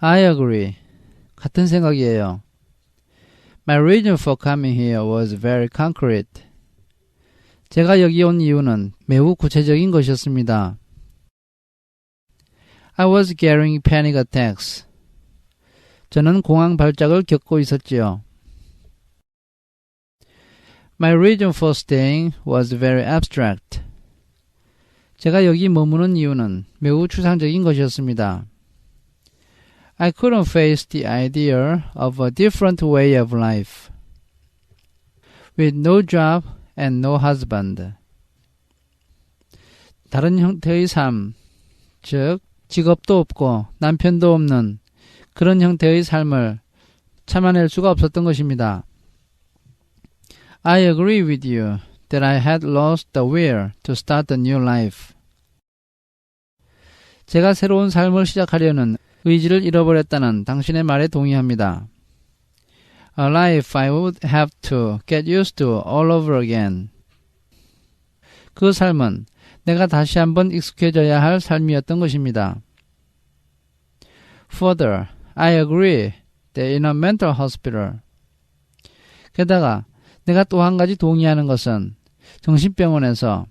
I agree. 같은 생각이에요. My reason for coming here was very concrete. 제가 여기 온 이유는 매우 구체적인 것이었습니다. I was getting panic attacks. 저는 공황 발작을 겪고 있었지요. My reason for staying was very abstract. 제가 여기 머무는 이유는 매우 추상적인 것이었습니다. I couldn't face the idea of a different way of life. With no job and no husband. 다른 형태의 삶, 즉 직업도 없고 남편도 없는 그런 형태의 삶을 참아낼 수가 없었던 것입니다. I agree with you that I had lost the will to start a new life. 제가 새로운 삶을 시작하려는 의지를 잃어버렸다는 당신의 말에 동의합니다. Life I would have to get used to all over again. 그 삶은 내가 다시 한번 익숙해져야 할 삶이었던 것입니다. Further, I agree that in a mental hospital. 게다가 내가 또 한 가지 동의하는 것은 정신병원에서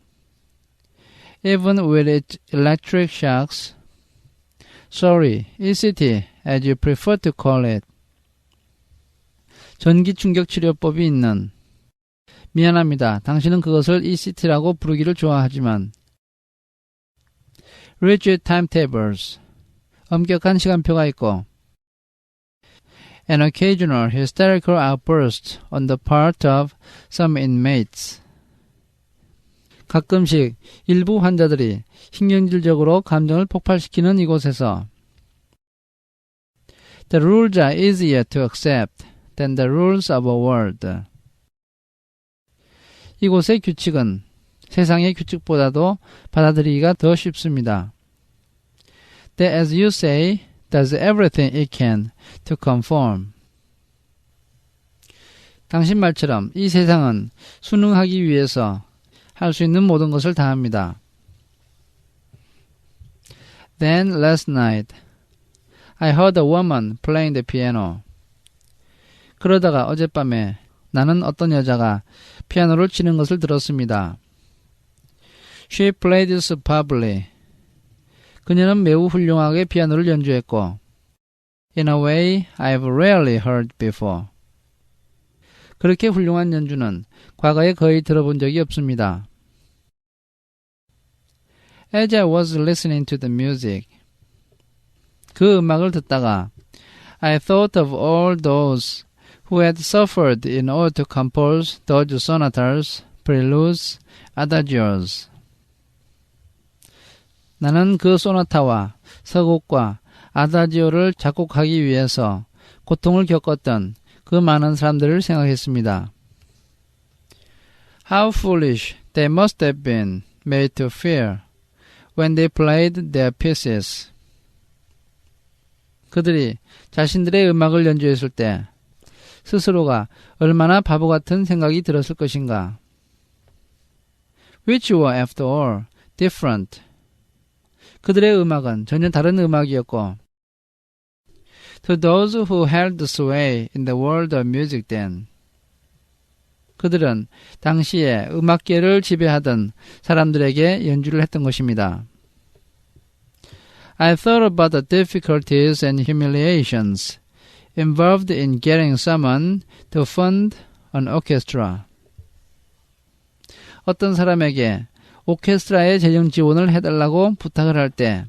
even with its electric shocks, sorry, ECT, as you prefer to call it. 전기 충격 치료법이 있는 미안합니다. 당신은 그것을 ECT라고 부르기를 좋아하지만 rigid timetables 엄격한 시간표가 있고 an occasional hysterical outburst on the part of some inmates 가끔씩 일부 환자들이 신경질적으로 감정을 폭발시키는 이곳에서 The rules are easier to accept than the rules of a world. 이곳의 규칙은 세상의 규칙보다도 받아들이기가 더 쉽습니다. That as you say, does everything it can to conform. 당신 말처럼 이 세상은 순응하기 위해서 할 수 있는 모든 것을 다 합니다. Then last night, I heard a woman playing the piano. 그러다가 어젯밤에 나는 어떤 여자가 피아노를 치는 것을 들었습니다. She played superbly. 그녀는 매우 훌륭하게 피아노를 연주했고, in a way I've rarely heard before. 그렇게 훌륭한 연주는 과거에 거의 들어본 적이 없습니다. As I was listening to the music, 그 음악을 듣다가 I thought of all those who had suffered in order to compose those sonatas, preludes, adagios. 나는 그 소나타와 서곡과 아다지오를 작곡하기 위해서 고통을 겪었던 그 많은 사람들을 생각했습니다. How foolish they must have been made to feel when they played their pieces. 그들이 자신들의 음악을 연주했을 때 스스로가 얼마나 바보 같은 생각이 들었을 것인가. Which were, after all, different. 그들의 음악은 전혀 다른 음악이었고, To those who held sway in the world of music then, 그들은 당시에 음악계를 지배하던 사람들에게 연주를 했던 것입니다. I thought about the difficulties and humiliations involved in getting someone to fund an orchestra. 어떤 사람에게 오케스트라의 재정 지원을 해달라고 부탁을 할 때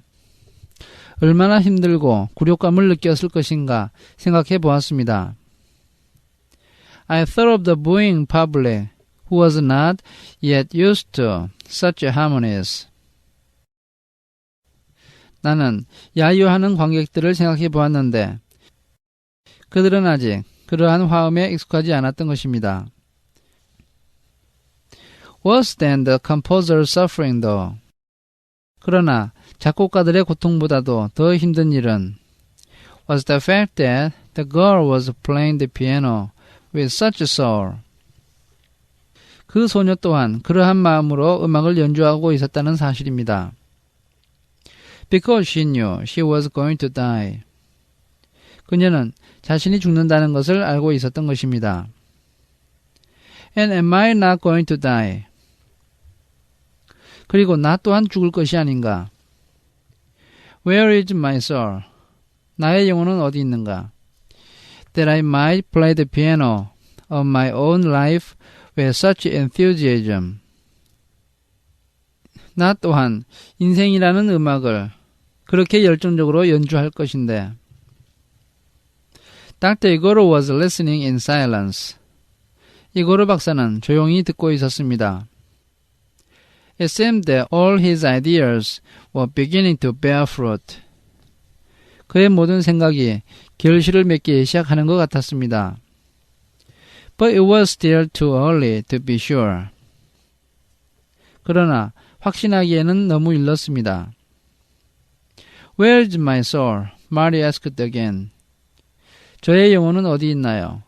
얼마나 힘들고 굴욕감을 느꼈을 것인가 생각해 보았습니다. I thought of the booing public who was not yet used to such harmonies. 나는 야유하는 관객들을 생각해 보았는데 그들은 아직 그러한 화음에 익숙하지 않았던 것입니다. Worse than the composer's suffering though. 그러나 작곡가들의 고통보다도 더 힘든 일은 was the fact that the girl was playing the piano with such soul. 그 소녀 또한 그러한 마음으로 음악을 연주하고 있었다는 사실입니다. Because she knew she was going to die. 그녀는 자신이 죽는다는 것을 알고 있었던 것입니다. And am I not going to die? 그리고 나 또한 죽을 것이 아닌가? Where is my soul? 나의 영혼은 어디 있는가? That I might play the piano of my own life with such enthusiasm. 나 또한 인생이라는 음악을 그렇게 열정적으로 연주할 것인데. Dr. Igoro was listening in silence. 이고르 박사는 조용히 듣고 있었습니다. It seemed that all his ideas were beginning to bear fruit. 그의 모든 생각이 결실을 맺기 시작하는 것 같았습니다. But it was still too early to be sure. 그러나 확신하기에는 너무 일렀습니다. Where's my soul? 마리 asked again. 저의 영혼은 어디 있나요?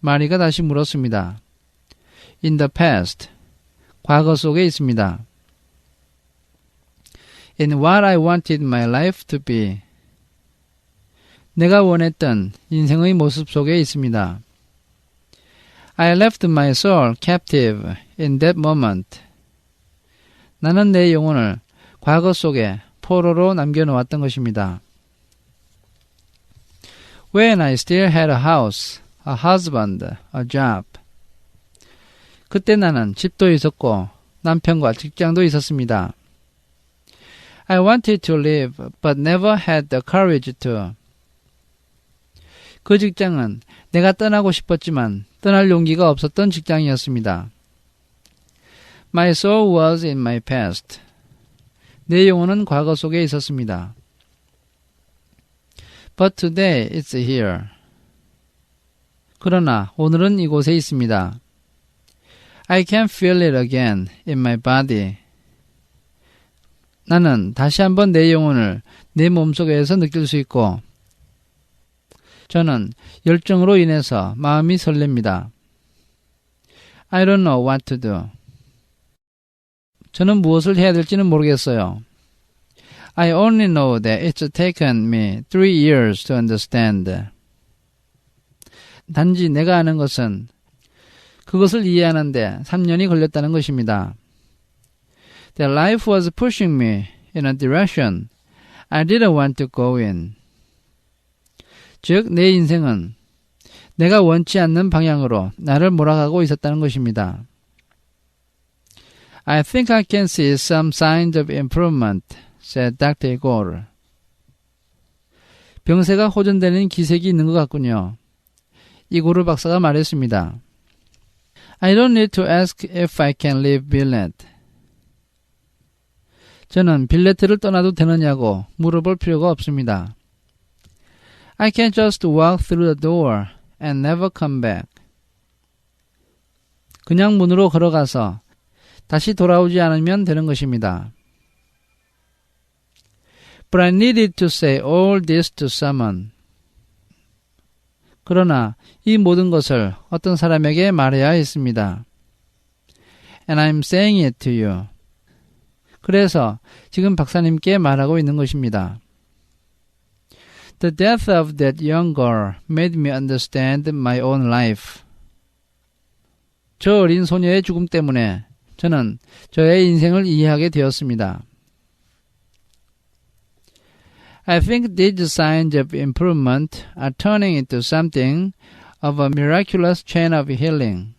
마리가 다시 물었습니다. In the past. 과거 속에 있습니다. In what I wanted my life to be. 내가 원했던 인생의 모습 속에 있습니다. I left my soul captive in that moment. 나는 내 영혼을 과거 속에 포로로 남겨놓았던 것입니다. When I still had a house, a husband, a job. 그때 나는 집도 있었고 남편과 직장도 있었습니다. I wanted to live, but never had the courage to. 그 직장은 내가 떠나고 싶었지만 떠날 용기가 없었던 직장이었습니다. My soul was in my past. 내 영혼은 과거 속에 있었습니다. But today it's here. 그러나 오늘은 이곳에 있습니다. I can feel it again in my body. 나는 다시 한번 내 영혼을 내 몸속에서 느낄 수 있고 저는 열정으로 인해서 마음이 설렙니다. I don't know what to do. 저는 무엇을 해야 될지는 모르겠어요. I only know that it's taken me three years to understand. 단지 내가 아는 것은 그것을 이해하는데 3년이 걸렸다는 것입니다. That life was pushing me in a direction I didn't want to go in. 즉, 내 인생은 내가 원치 않는 방향으로 나를 몰아가고 있었다는 것입니다. I think I can see some signs of improvement, said Dr. Igor. 병세가 호전되는 기색이 있는 것 같군요. 이고르 박사가 말했습니다. I don't need to ask if I can leave Billet. 저는 빌레트를 떠나도 되느냐고 물어볼 필요가 없습니다. I can just walk through the door and never come back. 그냥 문으로 걸어가서 다시 돌아오지 않으면 되는 것입니다. But I needed to say all this to someone. 그러나 이 모든 것을 어떤 사람에게 말해야 했습니다. And I'm saying it to you. 그래서 지금 박사님께 말하고 있는 것입니다. The death of that young girl made me understand my own life. 저 어린 소녀의 죽음 때문에 저는 저의 인생을 이해하게 되었습니다. I think these signs of improvement are turning into something of a miraculous chain of healing.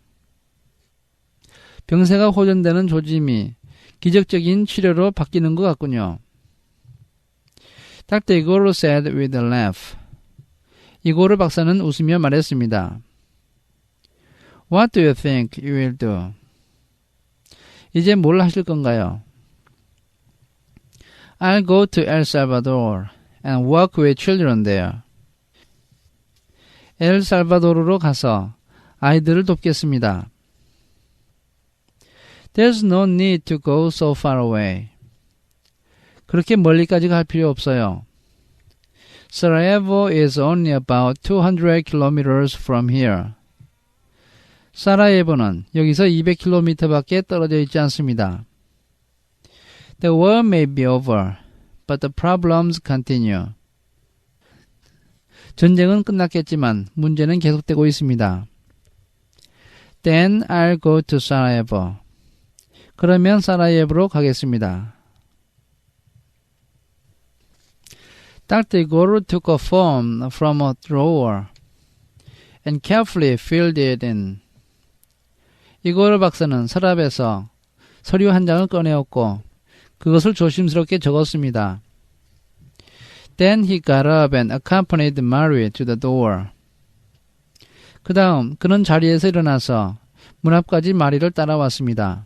병세가 호전되는 조짐이 기적적인 치료로 바뀌는 것 같군요. Dr. Igor said with a laugh. 이고르 박사는 웃으며 말했습니다. What do you think you will do? 이제 뭘 하실 건가요? I'll go to El Salvador and work with children there. 엘살바도르로 가서 아이들을 돕겠습니다. There's no need to go so far away. 그렇게 멀리까지 갈 필요 없어요. Sarajevo is only about 200 kilometers from here. 사라예보는 여기서 200km밖에 떨어져 있지 않습니다. The war may be over, but the problems continue. 전쟁은 끝났겠지만 문제는 계속되고 있습니다. Then I'll go to Sarajevo. 그러면 사라예브로 가겠습니다. Dr. Igor took a form from a drawer and carefully filled it in. 이고르 박사는 서랍에서 서류 한 장을 꺼내었고 그것을 조심스럽게 적었습니다. Then he got up and accompanied Mary to the door. 그 다음 그는 자리에서 일어나서 문 앞까지 마리를 따라왔습니다.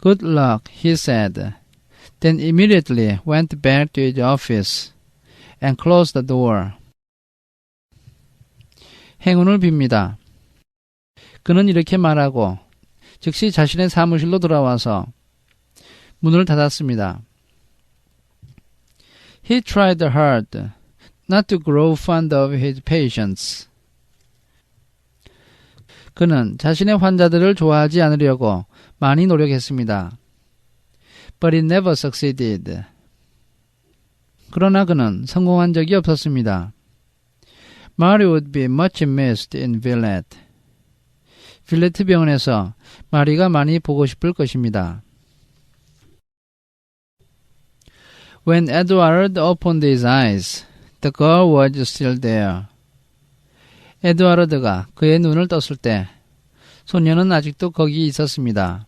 Good luck, he said. Then immediately went back to his office and closed the door. 행운을 빕니다. 그는 이렇게 말하고 즉시 자신의 사무실로 돌아와서 문을 닫았습니다. He tried hard not to grow fond of his patients. 그는 자신의 환자들을 좋아하지 않으려고 많이 노력했습니다. But it never succeeded. 그러나 그는 성공한 적이 없었습니다. Mary would be much missed in Villette. 빌레트 병원에서 마리가 많이 보고 싶을 것입니다. When Edward opened his eyes, the girl was still there. 에드와르드가 그의 눈을 떴을 때 소녀는 아직도 거기 있었습니다.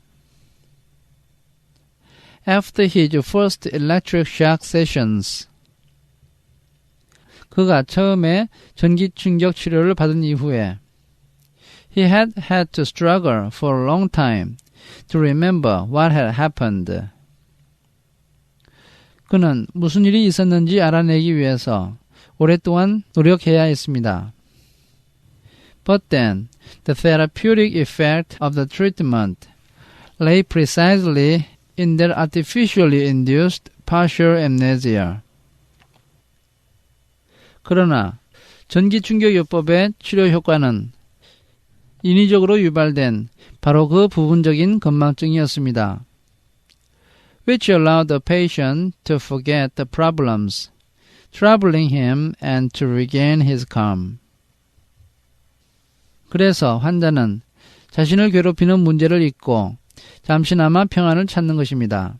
After his first electric shock sessions, 그가 처음에 전기 충격 치료를 받은 이후에 he had had to struggle for a long time to remember what had happened. 그는 무슨 일이 있었는지 알아내기 위해서 오랫동안 노력해야 했습니다. But then, the therapeutic effect of the treatment lay precisely in their artificially induced partial amnesia. 그러나 전기 충격요법의 치료 효과는 인위적으로 유발된 바로 그 부분적인 건망증이었습니다. which allowed the patient to forget the problems troubling him and to regain his calm. 그래서 환자는 자신을 괴롭히는 문제를 잊고 잠시나마 평안을 찾는 것입니다.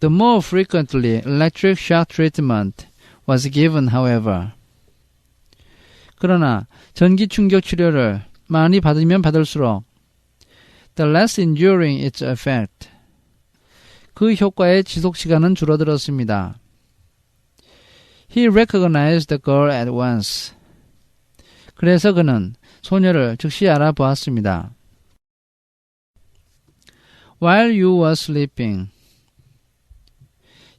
The more frequently electric shock treatment was given, however. 그러나 전기 충격 치료를 많이 받으면 받을수록 the less enduring its effect. 그 효과의 지속 시간은 줄어들었습니다. He recognized the girl at once. 그래서 그는 소녀를 즉시 알아보았습니다. While you were sleeping,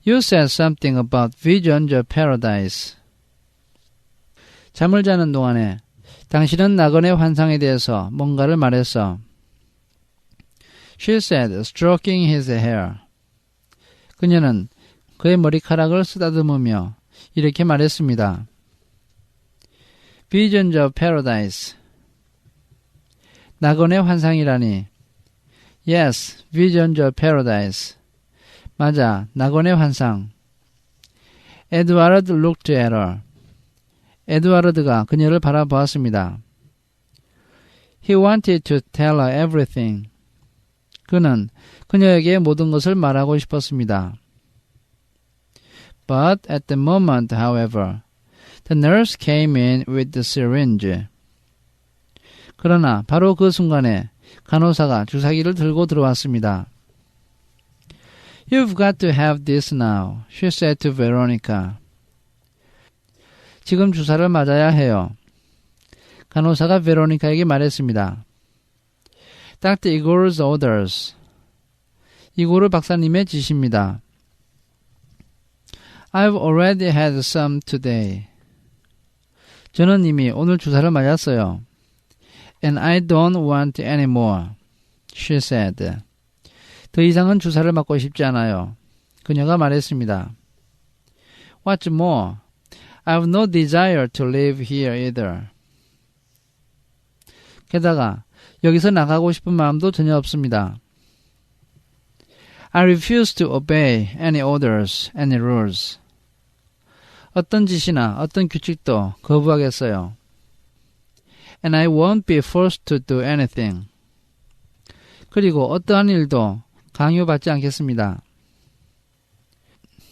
you said something about visions of paradise. 잠을 자는 동안에 당신은 낙원의 환상에 대해서 뭔가를 말했어. She said, stroking his hair. 그녀는 그의 머리카락을 쓰다듬으며 이렇게 말했습니다. Visions of Paradise. 낙원의 환상이라니. Yes, Visions of Paradise. 맞아, 낙원의 환상. 에드와르드 looked at her. 에드와르드가 그녀를 바라보았습니다. He wanted to tell her everything. 그는 그녀에게 모든 것을 말하고 싶었습니다. But at the moment, however, the nurse came in with the syringe. 그러나 바로 그 순간에 간호사가 주사기를 들고 들어왔습니다. You've got to have this now, she said to Veronica. 지금 주사를 맞아야 해요. 간호사가 베로니카에게 말했습니다. Dr. Igor's orders. 이고르 박사님의 지시입니다. I've already had some today. 저는 이미 오늘 주사를 맞았어요. And I don't want any more. She said. 더 이상은 주사를 맞고 싶지 않아요. 그녀가 말했습니다. What's more, I've no desire to live here either. 게다가 여기서 나가고 싶은 마음도 전혀 없습니다. I refuse to obey any orders, any rules. 어떤 짓이나 어떤 규칙도 거부하겠어요. And I won't be forced to do anything. 그리고 어떠한 일도 강요받지 않겠습니다.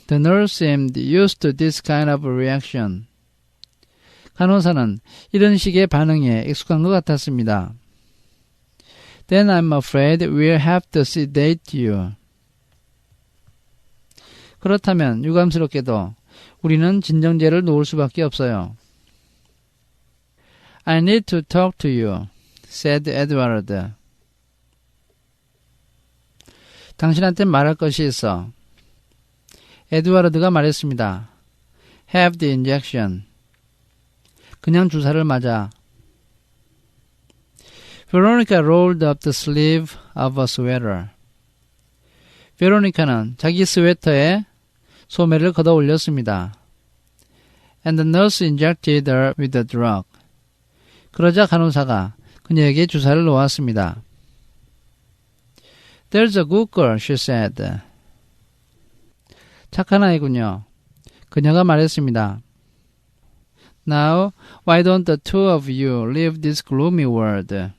The nurse seemed used to this kind of reaction. 간호사는 이런 식의 반응에 익숙한 것 같았습니다. Then I'm afraid we'll have to sedate you. 그렇다면 유감스럽게도 우리는 진정제를 놓을 수밖에 없어요. I need to talk to you, said Edward. 당신한테 말할 것이 있어. 에드와르드가 말했습니다. Have the injection. 그냥 주사를 맞아. Veronica rolled up the sleeve of a sweater. 베로니카는 자기 스웨터에 소매를 걷어 올렸습니다. And the nurse injected her with the drug. 그러자 간호사가 그녀에게 주사를 놓았습니다. There's a good girl, she said. 착한 아이군요. 그녀가 말했습니다. Now, why don't the two of you leave this gloomy world?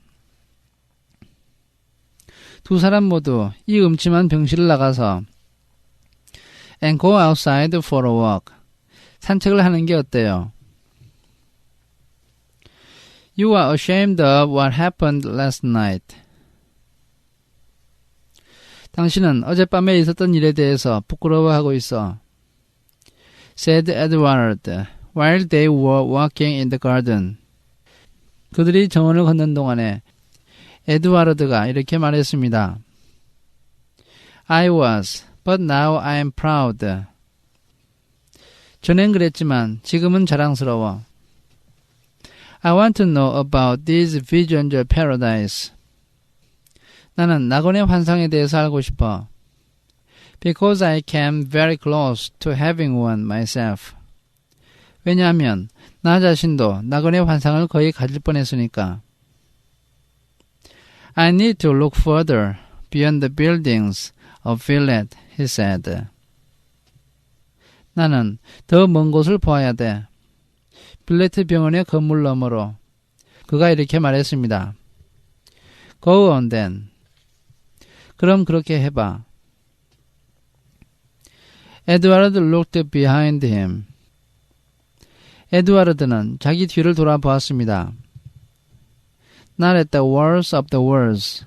두 사람 모두 이 음침한 병실을 나가서 and go outside for a walk. 산책을 하는 게 어때요? You are ashamed of what happened last night. 당신은 어젯밤에 있었던 일에 대해서 부끄러워하고 있어. said Edward while they were walking in the garden. 그들이 정원을 걷는 동안에 에드와르드가 이렇게 말했습니다. I was, but now I am proud. 전엔 그랬지만 지금은 자랑스러워. I want to know about these visions of paradise. 나는 낙원의 환상에 대해서 알고 싶어. Because I came very close to having one myself. 왜냐하면 나 자신도 낙원의 환상을 거의 가질 뻔했으니까. I need to look further beyond the buildings of Villette, he said. 나는 더 먼 곳을 보아야 돼. 빌레트 병원의 건물 너머로. 그가 이렇게 말했습니다. Go on then. 그럼 그렇게 해봐. 에드와르드 looked behind him. 에드와르드는 자기 뒤를 돌아보았습니다. Not at the walls of the walls,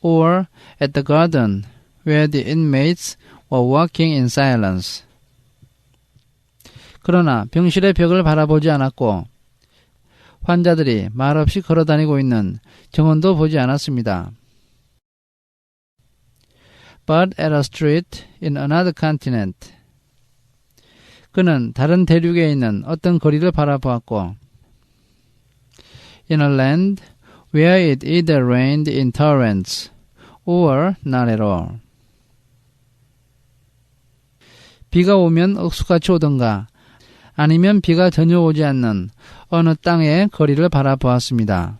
or at the garden where the inmates were walking in silence. 그러나 병실의 벽을 바라보지 않았고 환자들이 말없이 걸어 다니고 있는 정원도 보지 않았습니다. But at a street in another continent. 그는 다른 대륙에 있는 어떤 거리를 바라보았고 In a land where it either rained in torrents or not at all. 비가 오면 억수같이 오던가 아니면 비가 전혀 오지 않는 어느 땅의 거리를 바라보았습니다.